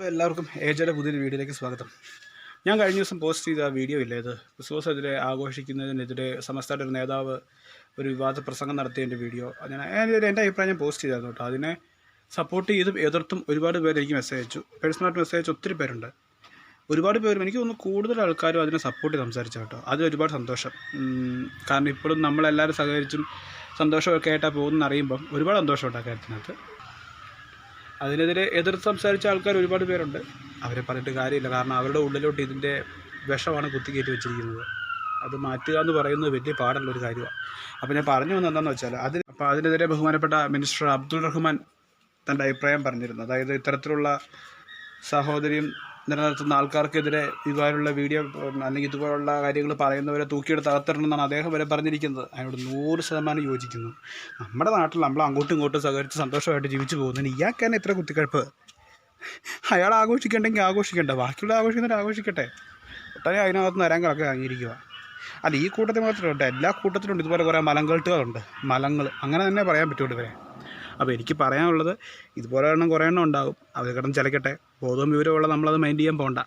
അപ്പോൾ എല്ലാവർക്കും ഏജയുടെ പുതിയൊരു വീഡിയോയിലേക്ക് സ്വാഗതം. ഞാൻ കഴിഞ്ഞ ദിവസം പോസ്റ്റ് ചെയ്ത വീഡിയോ ഇല്ലേ ഇത്? ക്രിസ്മസിനെതിരെ ആഘോഷിക്കുന്നതിനെതിരെ സമസ്തയുടെ ഒരു നേതാവ് ഒരു വിവാദ പ്രസംഗം നടത്തിയതിന്റെ വീഡിയോ. അതിനൊരു എന്റെ അഭിപ്രായം ഞാൻ പോസ്റ്റ് ചെയ്തായിരുന്നു കേട്ടോ. അതിനെ സപ്പോർട്ട് ചെയ്തും എതിർത്തും ഒരുപാട് പേര് എനിക്ക് മെസ്സേജ് അയച്ചു. പേഴ്സണലായിട്ട് മെസ്സേജ് അയച്ച ഒത്തിരി പേരുണ്ട്. ഒരുപാട് പേരും എനിക്ക് തോന്നുന്നു കൂടുതൽ ആൾക്കാരും അതിനെ സപ്പോർട്ട് ചെയ്ത് സംസാരിച്ചു കേട്ടോ. അതിൽ ഒരുപാട് സന്തോഷം. കാരണം ഇപ്പോഴും നമ്മളെല്ലാവരും സഹകരിച്ചും സന്തോഷമൊക്കെ ആയിട്ടാണ് പോകുന്നതെന്ന് അറിയുമ്പം ഒരുപാട് സന്തോഷമുണ്ട് ആ കാര്യത്തിനകത്ത്. അതിനെതിരെ എതിർത്ത് സംസാരിച്ച ആൾക്കാർ ഒരുപാട് പേരുണ്ട്. അവരെ പറഞ്ഞിട്ട് കാര്യമില്ല. കാരണം അവരുടെ ഉള്ളിലോട്ട് ഇതിന്റെ വിഷമാണ് കുത്തിക്കയറ്റി വെച്ചിരിക്കുന്നത്. അത് മാറ്റുക എന്ന് പറയുന്നത് വലിയ പാടുള്ള ഒരു കാര്യമാണ്. അപ്പോൾ ഞാൻ പറഞ്ഞു വന്നത് എന്താണെന്ന് വെച്ചാൽ അതിന് അപ്പോൾ അതിനെതിരെ ബഹുമാനപ്പെട്ട മിനിസ്റ്റർ അബ്ദുൾ റഹ്മാൻ തന്റെ അഭിപ്രായം പറഞ്ഞിരുന്നു. അതായത് ഇത്തരത്തിലുള്ള സാഹോദര്യം നിലനിർത്തുന്ന ആൾക്കാർക്കെതിരെ ഇതുപോലുള്ള വീഡിയോ അല്ലെങ്കിൽ ഇതുപോലുള്ള കാര്യങ്ങൾ പറയുന്നവരെ തൂക്കിയെടുത്ത് അകത്തിടണമെന്നാണ് അദ്ദേഹം വരെ പറഞ്ഞിരിക്കുന്നത്. അതിനോട് നൂറ് ശതമാനം യോജിക്കുന്നു. നമ്മുടെ നാട്ടിൽ നമ്മൾ അങ്ങോട്ടും ഇങ്ങോട്ടും സഹകരിച്ച് സന്തോഷമായിട്ട് ജീവിച്ചു പോകുന്നതിന് ഇയാൾക്കാണ് എത്ര കുത്തിക്കഴപ്പ്? അയാൾ ആഘോഷിക്കണ്ടെങ്കിൽ ആഘോഷിക്കണ്ട. ബാക്കിയുള്ള ആഘോഷിക്കുന്നവർ ആഘോഷിക്കട്ടെ. ഒട്ടനെ അതിനകത്ത് നരങ്ങളൊക്കെ അംഗീകരിക്കുക അല്ല ഈ കൂട്ടത്തിൽ മാത്രമല്ല എല്ലാ കൂട്ടത്തിലും ഉണ്ട്. ഇതുപോലെ കുറേ മലങ്കെട്ടുകളുണ്ട്. മലങ്ങൾ. അങ്ങനെ തന്നെ പറയാൻ പറ്റുള്ളൂ ഇവരെ. അപ്പോൾ എനിക്ക് പറയാനുള്ളത് ഇതുപോലെ എണ്ണം കുറേ എണ്ണം ഉണ്ടാകും. അവർ കിടന്ന് ചിലക്കട്ടെ. ബോധവും വിവരമുള്ള നമ്മളത് മൈൻഡ് ചെയ്യാൻ പോകണ്ട